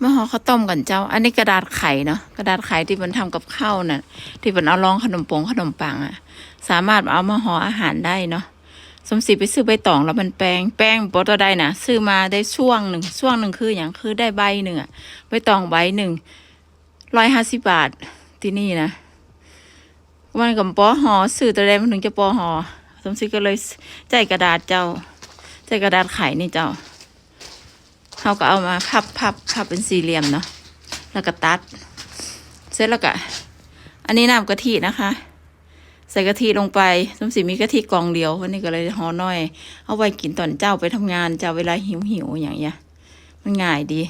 มาห่อข้าวต้มกันเจ้า อันนี้กระดาษไข่เนาะกระดาษไข่ที่มันทำกับข้าวน่ะ ที่มันเอารองขนมปงขนมปังอะ่ะ สามารถเอามาห่ออาหารได้เนาะสมศรีไปซื้อใบตองแล้วมันแป้งแป้งปอตได้นะซื้อมาได้ช่วงหนึ่งช่วงหนึ่งคืออย่างคือได้ใบหนึ่งอะใบตองใบหนึ่งร้อยห้าสิบบาทที่นี่นะมันกับปอหอซื้อตัวใดมันถึงจะปอหอสมศรีก็เลยใจายกระดาษเจ้าใจายกระดาษไข่นี่เจ้า เขาก็เอามาพับพับพับเป็นสี่เหลี่ยมเนาะแล้วก็ตัด เสร็จแล้วก็อันนี้น้ำกะทินะคะ ใส่กะทิลงไปสมศรีมีกะทิกองเดียววันนี้ก็เลยห่อน้อย เอาไว้กินตอนเจ้าไปทำงานเจ้าเวลาหิวหิวอย่างเงี้ยมันง่ายดี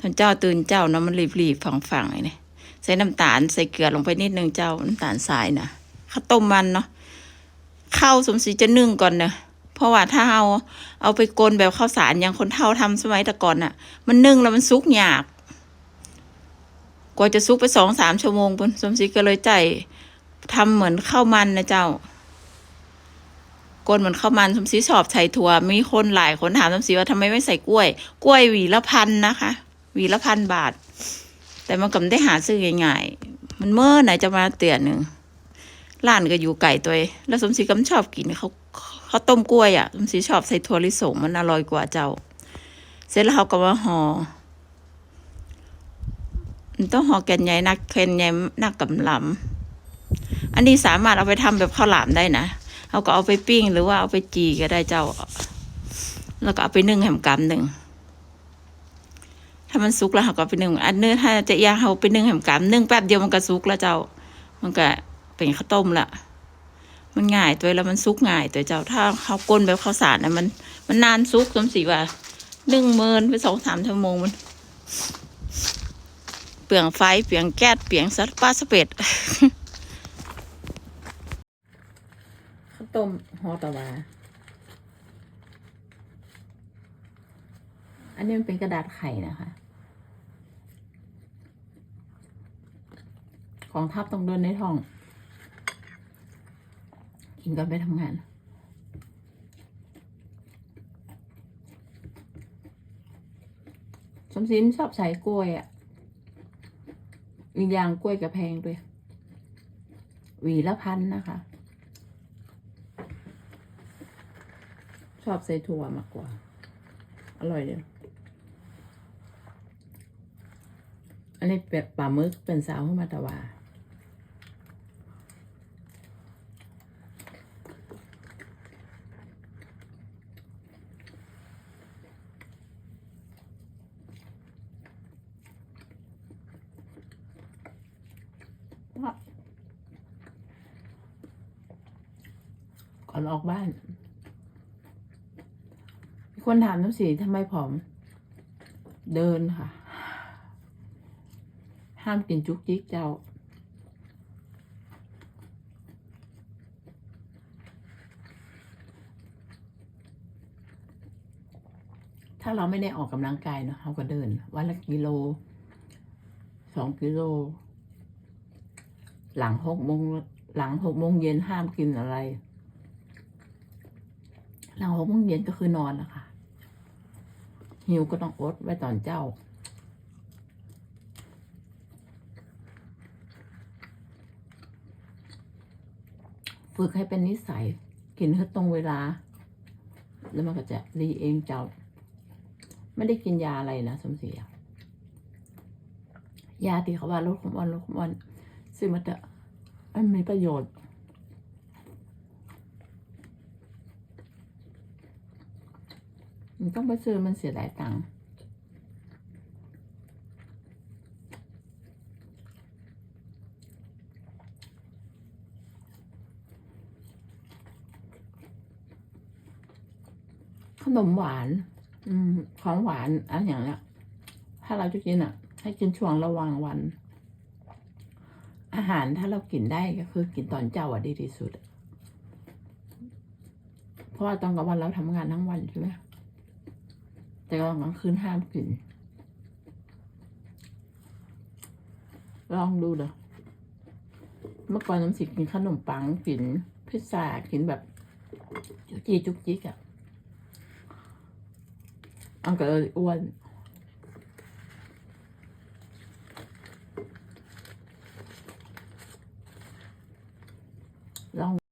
ตอนเจ้าตื่นเจ้าเนาะมันรีบๆฝังๆไอ้นี่ใส่น้ำตาลใส่เกลือลงไปนิดนึงเจ้าน้ำตาลทรายนะข้าวต้มมันเนาะข้าวสมศรีจะนึ่งก่อนเนาะ เพราะว่าถ้าเอาเอาไปกลนแบบข้าวสารอย่างคนเฒ่าทำสมัยแต่ก่อนน่ะ มันนึ่งแล้วมันซุกหยากกว่าจะซุกไปสองสามชั่วโมงพุ่นสมศรีก็เลยใจทำเหมือนข้าวมันนะเจ้ากนเหมือนข้าวมันสมศรีชอบใส่ถั่ว มีคนหลายคนถามสมศรีว่าทำไมไม่ใส่กล้วย กล้วยหวีละพันนะคะ หวีละพันบาท แต่มันก็ไม่ได้หาซื้อง่ายๆมันเมื่อไหนจะมาเตือนหนึ่งร้านก็อยู่ไก่ตัวแล้วสมศรีก็ชอบกินเขา ขาต้มกล้วยอะสมศรีชอบใส่ถั่วลิสงมันอร่อยกว่าเจ้า เสร็จแล้วเขาก็มาห่อมันต้องห่อแกนใหญ่นักแกนใหญ่นักกำลำอันนี้สามารถเอาไปทำแบบข้าวหลามได้นะเอาก็เอาไปปิ้งหรือว่าเอาไปจีก็ได้เจ้า แล้วก็เอาไปนึ่งแหมกำหนึ่งถ้ามันสุกแล้วเราก็ไปนึ่งอันเนื้อถ้าจะย่างเราไปนึ่งแหมกำนึ่งแป๊บเดียวมันก็สุกแล้วเจ้า มันก็เป็นข้าวต้มละ มันง่ายตัวแล้วมันสุกง่ายตัวเจ้าถ้าเขาก้นแบบข้าวสารนะมัน มันนานสุกสมสีว่าหนึ่งเมินไปสองสามชั่วโมงมัน เปลืองไฟเปลืองแก๊สเปลืองสัตป้าสเปดข้าวต้มฮอตะวาอันนี้มันเป็นกระดาษไข่นะคะ ของทับต้องเดินในท้อง กินก่อนไปทำงานสมศิมชอบใส่กล้วยอะ่ะอีกอย่างกล้วยกระแพงด้วย หวีละพันนะคะ ชอบใส่ถั่วมากกว่า อร่อยเลยอันนี้เป็ดปลาหมึกเป็นสาวขึ้นมาตะวา ก่อนออกบ้าน มีคนถามน้ำสีทำไมผอม เดินค่ะ ห้ามกินจุกจิกเจ้าถ้าเราไม่ได้ออกกำลังกายเนาะเราก็เดิน วันละกิโลสองกิโล หลังหกโมงหลังหกโมงเย็นห้ามกินอะไร หลังหกโมงเย็นก็คือนอนนะคะหิวก็ต้องอดไว้ตอนเจ้า ฝึกให้เป็นนิสัย กินให้ตรงเวลา แล้วมันก็จะรีเองเจ้า ไม่ได้กินยาอะไรนะสมศรียาที่เขาว่าลดความอ้วนลดความอ้วน ซึ่งมันจะมันมีประโยชน์มันต้องไปซื้อมันเสียหลายตังค์ขนมหวาน อืม ของหวานอันอย่างเนี้ย ถ้าเราจะกินอะ ให้กินช่วงระหว่างวัน อาหารถ้าเรากินได้ก็คือกินตอนเจ้าอะดีที่สุด เพราะว่าตอนกลางวันเราทำงานทั้งวันใช่ไหมแต่ตอนกลางคืนห้ามกิน ลองดูเด้อเมื่อก่อนน้ำสิกินขนมปังกินพิซซ่ากินแบบจุกจีจุกจิกอะอันก็เลยอ้วน